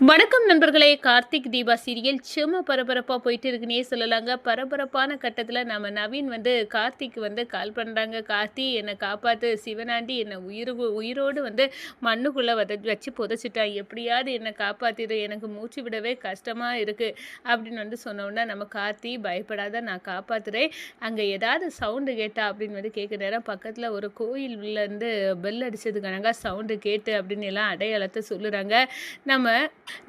வணக்கம் நண்பர்களே. கார்த்திக் தீபா சீரியல் செம பரபரப்பாக போயிட்டு இருக்குன்னே சொல்லலாங்க. பரபரப்பான கட்டத்தில் நம்ம நவீன் வந்து கார்த்திக் வந்து கால் பண்ணுறாங்க கார்த்தி என்னை காப்பாற்று சிவனாண்டி என்னை உயிர் உயிரோடு வந்து மண்ணுக்குள்ளே வத வச்சு புதைச்சிட்டான். எப்படியாவது என்னை காப்பாற்றிடு எனக்கு மூச்சு விடவே கஷ்டமாக இருக்குது அப்படின்னு வந்து சொன்னோன்னா நம்ம கார்த்தி பயப்படாத நான் காப்பாற்றுறேன் அங்கே ஏதாவது சவுண்டு கேட்டா? அப்படின்னு வந்து கேட்குற நேரம் பக்கத்தில் ஒரு கோயில்லேருந்து பெல் அடித்ததுக்கானங்க சவுண்டு கேட்டு அப்படின்னு எல்லாம் அடையாளத்தை சொல்லுறாங்க. நம்ம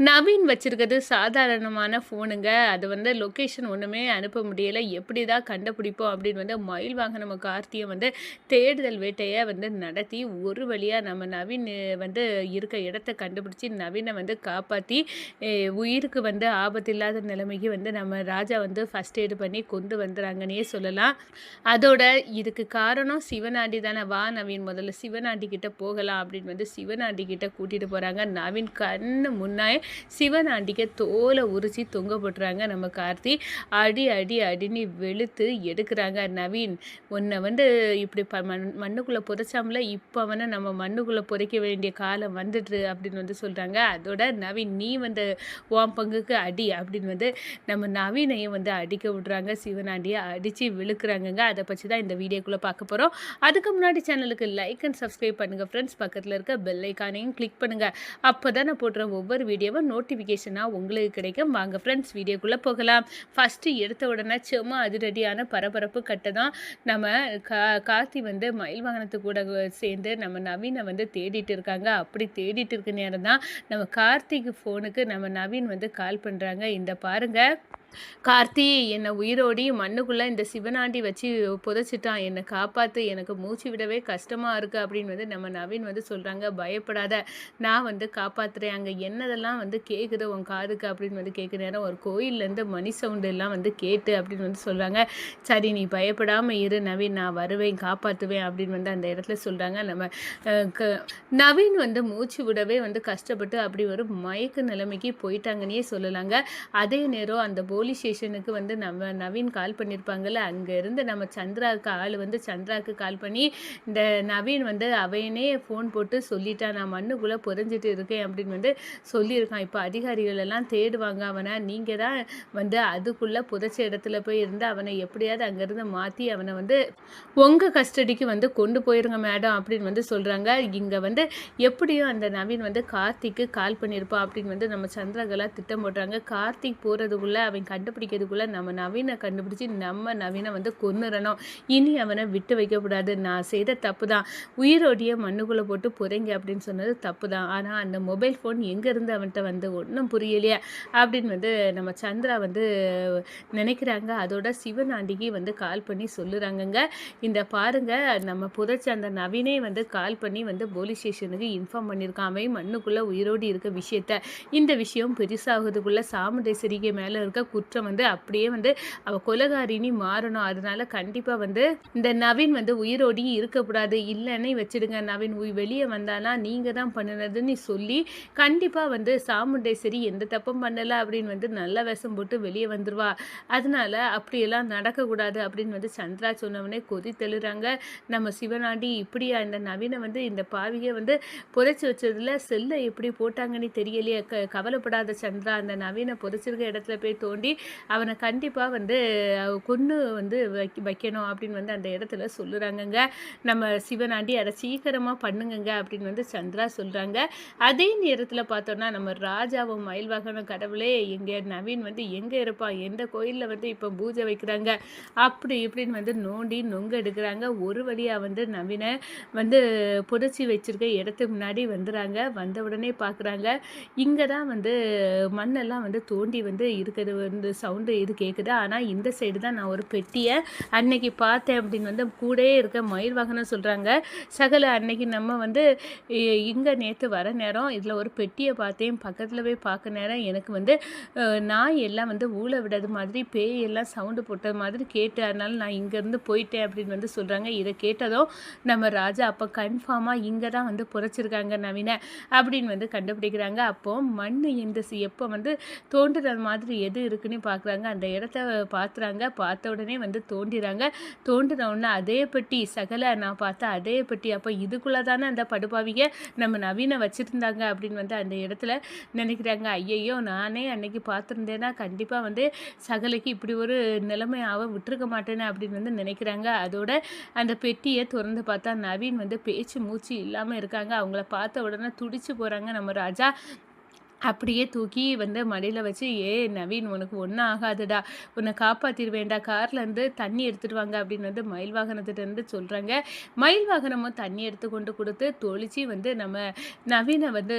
நவீன் வச்சிருக்கிறது சாதாரணமான ஃபோனுங்க அது வந்து லொக்கேஷன் ஒன்றுமே அனுப்ப முடியலை. எப்படி தான் கண்டுபிடிப்போம் அப்படின்னு வந்து மயில் வாங்க நம்ம கார்த்தியை வந்து தேடுதல் வேட்டையை வந்து நடத்தி ஒரு வழியாக நம்ம நவீன் வந்து இருக்க இடத்த கண்டுபிடிச்சி நவீனை வந்து காப்பாற்றி உயிருக்கு வந்து ஆபத்தில்லாத நிலைமைக்கு வந்து நம்ம ராஜா வந்து ஃபஸ்ட் எய்டு பண்ணி கொண்டு வந்துடுறாங்கன்னே சொல்லலாம். அதோட இதுக்கு காரணம் சிவனாண்டி தானே. வா நவீன் முதல்ல சிவனாண்டி கிட்ட போகலாம் அப்படின்னு வந்து சிவனாண்டி கிட்ட கூட்டிகிட்டு போகிறாங்க நவீன் கண்ணு முன்னாடி சிவனாண்டிக்க தோலை உரிச்சி தொங்க போட்டுறாங்க. நம்ம கார்த்தி அடி அடி அடின்னு வெளுத்து எடுக்கிறாங்க. நவீன் உன்னை வந்து இப்படி ப மண் மண்ணுக்குள்ளே புதைச்சாமல இப்போ வந்து நம்ம மண்ணுக்குள்ளே புதைக்க வேண்டிய காலம் வந்துட்டு அப்படின்னு வந்து சொல்கிறாங்க அதோட நவீன் நீ வந்து ஓம் பங்குக்கு அடி அப்படின்னு வந்து நம்ம நவீனையும் வந்து அடிக்க விட்றாங்க. சிவனாண்டியை அடித்து விழுக்கிறாங்கங்க. அதை பற்றி தான் இந்த வீடியோக்குள்ளே பார்க்க போகிறோம் அதுக்கு முன்னாடி சேனலுக்கு லைக் அண்ட் சப்ஸ்கிரைப் பண்ணுங்கள் ஃப்ரெண்ட்ஸ் பக்கத்தில் இருக்க பெல் ஐக்கானையும் கிளிக் பண்ணுங்கள் அப்போ தான் நான் போடுற ஒவ்வொரு வீடியோவும் நோட்டிஃபிகேஷனாக உங்களுக்கு கிடைக்கும். வாங்க ஃப்ரெண்ட்ஸ் வீடியோக்குள்ளே போகலாம். ஃபஸ்ட்டு எடுத்த உடனே சும்மா அதிரடியான பரபரப்பு கட்டை தான் நம்ம கா கார்த்தி வந்து மயில் வாகனத்து கூட சேர்ந்து நம்ம நவீனை வந்து தேடிட்டு இருக்காங்க. அப்படி தேடிட்டு இருக்க நேரம் தான் நம்ம கார்த்திக் ஃபோனுக்கு நம்ம நவீன் வந்து கால் பண்ணுறாங்க இந்த பாருங்கள் கார்த்தி என்னை உயிரோடி மண்ணுக்குள்ளே இந்த சிவனாண்டி வச்சு புதைச்சிட்டான். என்னை காப்பாற்று எனக்கு மூச்சு விடவே கஷ்டமாக இருக்குது அப்படின்னு வந்து நம்ம நவீன் வந்து சொல்கிறாங்க பயப்படாத நான் வந்து காப்பாற்றுறேன் அங்கே என்னதெல்லாம் வந்து கேட்குது உன் காதுக்கு அப்படின்னு வந்து கேட்குற நேரம் ஒரு கோயில்லேருந்து மணி சவுண்டு எல்லாம் வந்து கேட்டு அப்படின்னு வந்து சொல்கிறாங்க சரி நீ பயப்படாமல் இரு நவீன் நான் வருவேன் காப்பாற்றுவேன் அப்படின்னு வந்து அந்த இடத்துல சொல்கிறாங்க நம்ம க- நவீன் வந்து மூச்சு விடவே வந்து கஷ்டப்பட்டு அப்படி ஒரு மயக்க நிலைமைக்கு போயிட்டாங்கன்னே சொல்லலாங்க. அதே நேரம் அந்த போலீஸ் ஸ்டேஷனுக்கு வந்து நம்ம நவீன் கால் பண்ணியிருப்பாங்கல்ல அங்கேருந்து நம்ம சந்திராவுக்கு ஆள் வந்து சந்திராவுக்கு கால் பண்ணி இந்த நவீன் வந்து அவையனே ஃபோன் போட்டு சொல்லிட்டான் நான் மண்ணுக்குள்ளே புரிஞ்சிட்டு இருக்கேன் அப்படின்னு வந்து சொல்லியிருக்கான். இப்போ அதிகாரிகள் எல்லாம் தேடுவாங்க அவனை. நீங்கள் தான் வந்து அதுக்குள்ளே புதைச்ச இடத்துல போய் இருந்து அவனை எப்படியாவது அங்கேருந்து மாற்றி அவனை வந்து உங்கள் கஸ்டடிக்கு வந்து கொண்டு போயிருங்க மேடம் அப்படின்னு வந்து சொல்கிறாங்க இங்கே வந்து எப்படியும் அந்த நவீன் வந்து கார்த்திக்கு கால் பண்ணியிருப்பான் அப்படின்னு வந்து நம்ம சந்திரகலா திட்டம் போடுறாங்க. கார்த்திக் போகிறதுக்குள்ளே அவன் கண்டுபிடிக்கிறதுக்குள்ளே நம்ம நவீனை கண்டுபிடிச்சி நம்ம நவீனை வந்து கொன்னுறணும். இனி அவனை விட்டு வைக்கக்கூடாது. நான் செய்த தப்பு தான் உயிரோடைய மண்ணுக்குள்ளே போட்டு புதைங்க அப்படின்னு சொன்னது தப்பு தான் ஆனால் அந்த மொபைல் ஃபோன் எங்கேருந்து அவன்கிட்ட வந்து ஒன்றும் புரியலையே அப்படின்னு வந்து நம்ம சந்திரா வந்து நினைக்கிறாங்க. அதோட சிவநாண்டிக்கு வந்து கால் பண்ணி சொல்லுறாங்கங்க. இந்த பாருங்க நம்ம புதைச்ச அந்த நவீனே வந்து கால் பண்ணி வந்து போலீஸ் ஸ்டேஷனுக்கு இன்ஃபார்ம் பண்ணியிருக்கான். அவன் மண்ணுக்குள்ளே உயிரோடு இருக்க விஷயத்த. இந்த விஷயம் பெருசாகிறதுக்குள்ளே சாமுண்டேஸ்வரிக்கு மேலே இருக்க குற்றம் வந்து அப்படியே வந்து அவ கொலகாரினி மாறணும். அதனால கண்டிப்பாக வந்து இந்த நவீன் வந்து உயிரோடி இருக்கக்கூடாது. இல்லைன்னு வச்சிடுங்க நவீன் உய் வெளியே வந்தானா நீங்கள் தான் பண்ணுனதுன்னு சொல்லி கண்டிப்பாக வந்து சாமுண்டேஸ்வரி எந்த தப்பும் பண்ணலை அப்படின்னு வந்து நல்ல விஷம் போட்டு வெளியே வந்துருவா. அதனால அப்படியெல்லாம் நடக்கக்கூடாது அப்படின்னு வந்து சந்திரா சொன்னவனே கொதி தெளிறாங்க. நம்ம சிவனாண்டி இப்படியா இந்த நவீனை வந்து இந்த பாவியை வந்து புதைச்சி வச்சதுல செல்லை எப்படி போட்டாங்கன்னு தெரியலையே. க கவலைப்படாத சந்திரா அந்த நவீனை புதைச்சிருக்க இடத்துல போய் தோண்டி அவனை கண்டிப்பாக வந்து கொன்று வந்து வைக்க வைக்கணும் அப்படின்னு வந்து அந்த இடத்துல சொல்லுறாங்கங்க. நம்ம சிவனாண்டி அதை சீக்கிரமாக பண்ணுங்கங்க அப்படின்னு வந்து சந்திரா சொல்கிறாங்க அதே நேரத்தில் பார்த்தோன்னா நம்ம ராஜாவும் மயில்வாகனும் கடவுளே எங்கே நவீன் வந்து எங்கே இருப்பான் எந்த கோயிலில் வந்து இப்போ பூஜை வைக்கிறாங்க? அப்படி இப்படின்னு வந்து நோண்டி நொங்க எடுக்கிறாங்க. ஒரு வழியாக வந்து நவீனை வந்து புதைச்சி வச்சிருக்க இடத்துக்கு முன்னாடி வந்துடுறாங்க வந்த உடனே பார்க்குறாங்க இங்கே தான் வந்து மண்ணெல்லாம் வந்து தோண்டி வந்து இருக்கிறது வந்து சவுண்டு இது கேட்குது ஆனால் இந்த சைடு தான் நான் ஒரு பெட்டியை அன்னைக்கு பார்த்தேன் அப்படின்னு வந்து கூடயே இருக்க மயில் வாகனம் சொல்கிறாங்க சகல அன்னைக்கு நம்ம வந்து இங்கே நேற்று வர நேரம் இதில் ஒரு பெட்டியை பார்த்தேன். பக்கத்தில் போய் பார்க்க நேரம் எனக்கு வந்து நான் நாய் எல்லாம் வந்து ஊழ விடாத மாதிரி பேய் எல்லாம் சவுண்டு போட்டது மாதிரி கேட்டு அதனால நான் இங்கேருந்து போயிட்டேன் அப்படின்னு வந்து சொல்கிறாங்க இதை கேட்டதும் நம்ம ராஜா அப்போ கன்ஃபார்மாக இங்கே தான் வந்து புரைச்சிருக்காங்க நவீன அப்படின்னு வந்து கண்டுபிடிக்கிறாங்க. அப்போது மண் இந்த எப்போ வந்து தோன்றுற மாதிரி எது இருக்குது இருக்குன்னு பார்க்குறாங்க அந்த இடத்த பார்த்துறாங்க பார்த்த உடனே வந்து தோண்டிறாங்க தோண்டின உடனே அதே பெட்டி சகல நான் பார்த்தா அதே பெட்டி. அப்போ இதுக்குள்ளே தானே அந்த படுபாவியை நம்ம நவீனை வச்சுருந்தாங்க அப்படின்னு வந்து அந்த இடத்துல நினைக்கிறாங்க. ஐயையோ நானே அன்னைக்கு பார்த்துருந்தேன்னா கண்டிப்பாக வந்து சகலைக்கு இப்படி ஒரு நிலைமையாவ விட்டுருக்க மாட்டேன்னு அப்படின்னு வந்து நினைக்கிறாங்க. அதோட அந்த பெட்டியை திறந்து பார்த்தா நவீன் வந்து பேச்சு மூச்சு இல்லாமல் இருக்காங்க. அவங்கள பார்த்த உடனே துடிச்சு போகிறாங்க நம்ம ராஜா அப்படியே தூக்கி வந்து மடியில் வச்சு ஏ நவீன் உனக்கு ஒன்றும் ஆகாதுடா. உன்னை காப்பாற்றிடுவேண்டா கார்லேருந்து தண்ணி எடுத்துகிட்டு வாங்க. அப்படின்னு வந்து மயில் வாகனத்துலேருந்து சொல்கிறாங்க மயில் வாகனமும் தண்ணி எடுத்து கொண்டு கொடுத்து தொளிச்சு வந்து நம்ம நவீனை வந்து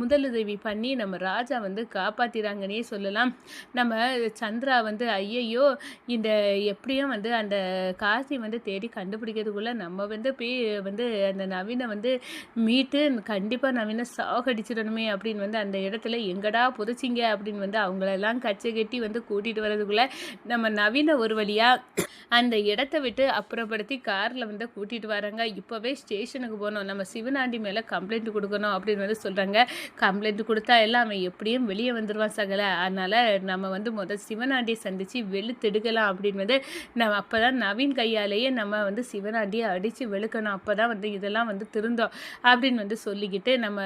முதலுதவி பண்ணி நம்ம ராஜா வந்து காப்பாற்றிறாங்கன்னே சொல்லலாம். நம்ம சந்திரா வந்து ஐயையோ இந்த எப்படியும் வந்து அந்த காசி வந்து தேடி கண்டுபிடிக்கிறதுக்குள்ளே நம்ம வந்து போய் வந்து அந்த நவீனை வந்து மீட்டு கண்டிப்பாக நவீனை சாகடிச்சிடணுமே அப்படின்னு வந்து அந்த இடத்துல எங்கடா புதைச்சிங்க அப்படின்னு வந்து அவங்களெல்லாம் கச்சை கட்டி வந்து கூட்டிகிட்டு வர்றதுக்குள்ளே நம்ம நவீன ஒரு வழியாக அந்த இடத்த விட்டு அப்புறப்படுத்தி காரில் வந்து கூட்டிகிட்டு வராங்க. இப்போவே ஸ்டேஷனுக்கு போகணும் நம்ம சிவனாண்டி மேலே கம்ப்ளைண்ட் கொடுக்கணும் அப்படின்னு வந்து சொல்கிறாங்க கம்ப்ளைண்ட் கொடுத்தா எல்லாம் அவன் எப்படியும் வெளியே வந்துடுவான் சகல. அதனால் நம்ம வந்து முதல் சிவனாண்டியை சந்தித்து வெளுத்தெடுக்கலாம் அப்படின்னு வந்து நம்ம அப்போ தான் நவீன் கையாலேயே நம்ம வந்து சிவனாண்டியை அடித்து வெளுக்கணும். அப்போ தான் வந்து இதெல்லாம் வந்து திருந்தோம் அப்படின்னு வந்து சொல்லிக்கிட்டு நம்ம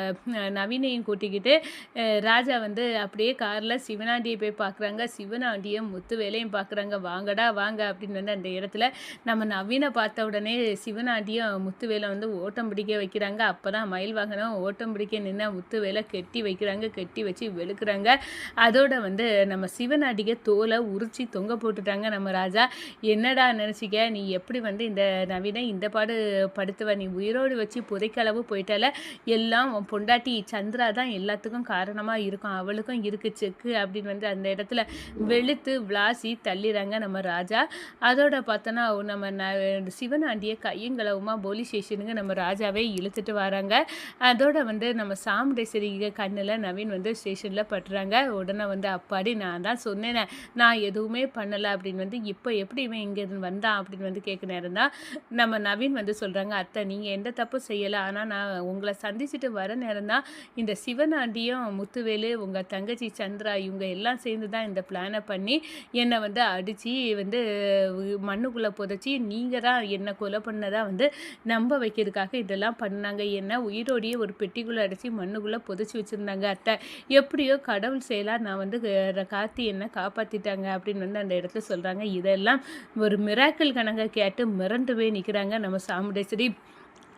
நவீனையும் கூட்டிக்கிட்டு ராஜா வந்து அப்படியே காரில் சிவனாண்டியை போய் பார்க்குறாங்க சிவனாண்டியை முத்து வேலையும் பார்க்குறாங்க வாங்கடா வாங்க அப்படின்னு வந்து அந்த இடத்துல நம்ம நவீனை பார்த்த உடனே சிவனாட்டியும் முத்துவேலை வந்து ஓட்டம் பிடிக்க வைக்கிறாங்க. அப்போ தான் மயில் வாகனம் ஓட்டம் பிடிக்க நின்று முத்துவேலை கெட்டி வைக்கிறாங்க கெட்டி வச்சு வெளுக்கிறாங்க. அதோட வந்து நம்ம சிவனாட்டிக்கு தோலை உரிச்சி தொங்க போட்டுட்டாங்க நம்ம ராஜா. என்னடா நினச்சிக்க? நீ எப்படி வந்து இந்த நவீனை இந்த பாடு படுத்துவ? நீ உயிரோடு வச்சு புதைக்களவு போயிட்டால? எல்லாம் பொண்டாட்டி சந்திரா தான் எல்லாத்துக்கும் காரணமாக இருக்கும். அவளுக்கும் இருக்கு செக்கு அப்படின்னு வந்து அந்த இடத்துல வெளுத்து விளாசி தள்ளிடுறாங்க நம்ம ராஜா. அதோட அதோட பார்த்தோன்னா நம்ம ந சிவனாண்டியை கையங்களவுமா போலீஸ் ஸ்டேஷனுக்கு நம்ம ராஜாவே இழுத்துட்டு வராங்க. அதோட வந்து நம்ம சாமுண்டேஸ்வரி கண்ணில் நவீன் வந்து ஸ்டேஷனில் பட்டுறாங்க உடனே வந்து அப்பாடி நான் தான் சொன்னேனே நான் எதுவுமே பண்ணலை அப்படின்னு வந்து இப்போ எப்படி இவன் இங்கே வந்தான்? அப்படின்னு வந்து கேட்க நேரம் தான் நம்ம நவீன் வந்து சொல்கிறாங்க அத்தை நீங்கள் எந்த தப்பும் செய்யலை. ஆனால் நான் உங்களை சந்திச்சுட்டு வர நேரம் தான் இந்த சிவனாண்டியும் முத்துவேலு உங்கள் தங்கச்சி சந்திரா இவங்க எல்லாம் சேர்ந்து தான் இந்த பிளானை பண்ணி என்னை வந்து அடித்து வந்து மண்ணுக்குள்ளே புதைச்சி நீங்கள் தான் என்னை கொலை பண்ணதாக வந்து நம்ப வைக்கிறதுக்காக இதெல்லாம் பண்ணாங்க. என்ன உயிரோடையே ஒரு பெட்டிக்குள்ளே அடைச்சி மண்ணுக்குள்ளே புதைச்சி வச்சுருந்தாங்க அத்தை. எப்படியோ கடவுள் செயலாக நான் வந்து காத்தி கார்த்தி என்னை காப்பாற்றிட்டாங்க அப்படின்னு வந்து அந்த இடத்துல சொல்கிறாங்க இதெல்லாம் ஒரு மிராக்கிள் கணக்கை கேட்டு மிரண்டு போய் நிற்கிறாங்க நம்ம சாமுண்டேஸ்வரி.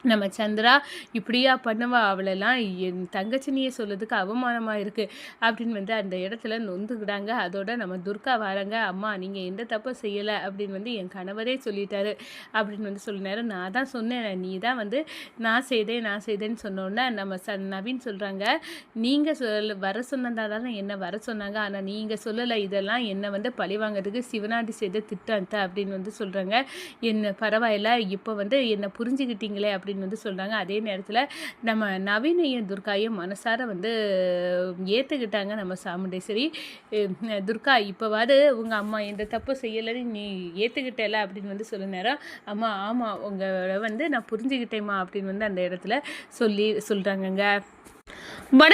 நம்ம சந்திரா இப்படியா பண்ணுவா? அவளெல்லாம் என் தங்கச்சினியே சொல்லுறதுக்கு அவமானமாக இருக்குது அப்படின்னு வந்து அந்த இடத்துல நொந்துக்கிட்டாங்க அதோட நம்ம துர்கா வராங்க. அம்மா நீங்கள் எந்த தப்பும் செய்யலை? அப்படின்னு வந்து என் கணவரே சொல்லிட்டாரு. அப்படின்னு வந்து சொல்லினாரு. நான் தான் சொன்னேன் நீ தான் வந்து நான் செய்தேன் நான் செய்தேன்னு சொன்னோன்னே நம்ம ச நவீன் சொல்கிறாங்க நீங்கள் சொல் வர சொன்னதா தானே என்ன வர சொன்னாங்க. ஆனால் நீங்கள் சொல்லலை. இதெல்லாம் என்னை வந்து பழி வாங்குறதுக்கு சிவனாண்டி செய்த திட்டம் அப்படின்னு வந்து சொல்கிறாங்க என்ன பரவாயில்ல. இப்போ வந்து என்னை புரிஞ்சுக்கிட்டீங்களே? அப்படின்னு வந்து சொல்கிறாங்க அதே நேரத்தில் நம்ம நவீனையும் துர்காயும் மனசார வந்து ஏற்றுக்கிட்டாங்க நம்ம சாமுண்டேஸ்வரி. துர்கா இப்போவாது உங்கள் அம்மா எந்த தப்பு செய்யலைன்னு நீ ஏற்றுக்கிட்டல அப்படின்னு வந்து சொல்ல நேரம் அம்மா ஆமாம் உங்களை வந்து நான் புரிஞ்சுக்கிட்டேம்மா அப்படின்னு வந்து அந்த இடத்துல சொல்லி சொல்கிறாங்கங்க வட